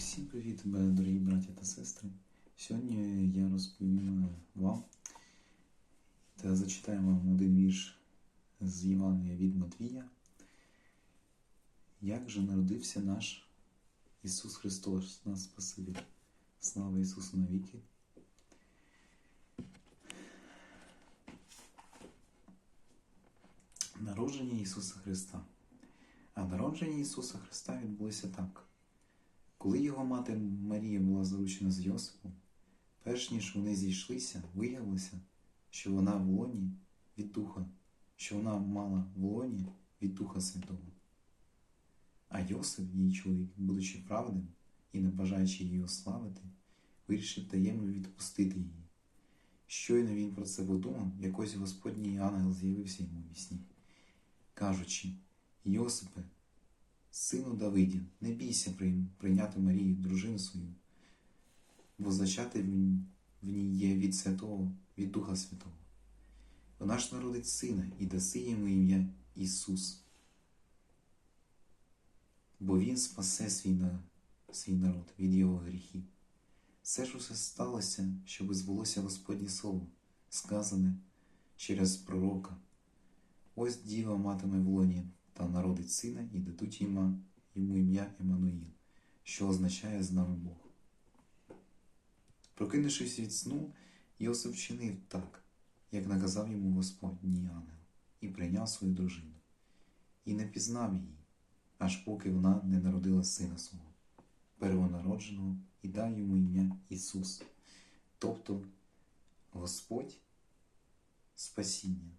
Всім привіт, дорогі браті та сестри. Сьогодні я розповім вам та зачитаю вам один вірш з Євангелія від Матвія. Як же народився наш Ісус Христос, наш Спаситель. Слава Ісусу навіки. Народження Ісуса Христа. А народження Ісуса Христа відбулося так. Коли його мати Марія була заручена з Йосипом, перш ніж вони зійшлися, виявилося, що вона в лоні від Духа, що вона мала в лоні від Духа Святого. А Йосип, її чоловік, будучи правдим і не бажаючи її ославити, вирішив таємно відпустити її. Щойно він про це подумав, якось Господній ангел з'явився йому в сні, кажучи, Йосипе, Сину Давидів, не бійся прийняти Марію, дружину свою, бо зачати в ній є від Святого, від Духа Святого. Вона ж народить сина і даси йому ім'я Ісус, бо Він спасе свій, на, свій народ від його гріхів. Це ж усе сталося, щоби збулося Господнє Слово, сказане через пророка. Ось діва матиме в лоні та народить сина і дадуть йому, ім'я Еммануїл, що означає з нами Бог. Прокинувшись від сну, Йосип вчинив так, як наказав йому Господній ангел, і прийняв свою дружину, і не пізнав її, аж поки вона не народила сина свого, первонародженого, і дав йому ім'я Ісус, тобто Господь Спасіння.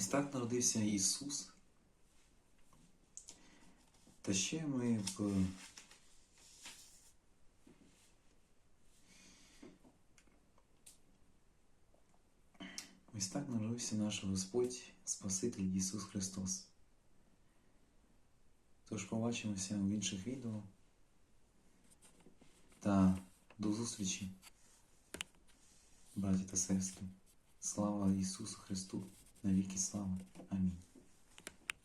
Ось так народився Ісус. Та ще ми в Ось так народився наш Господь, Спаситель Ісус Христос. Тож побачимося в інших відео. Та до зустрічі, браті та сестри. Слава Ісусу Христу! Навіки слава. Амінь.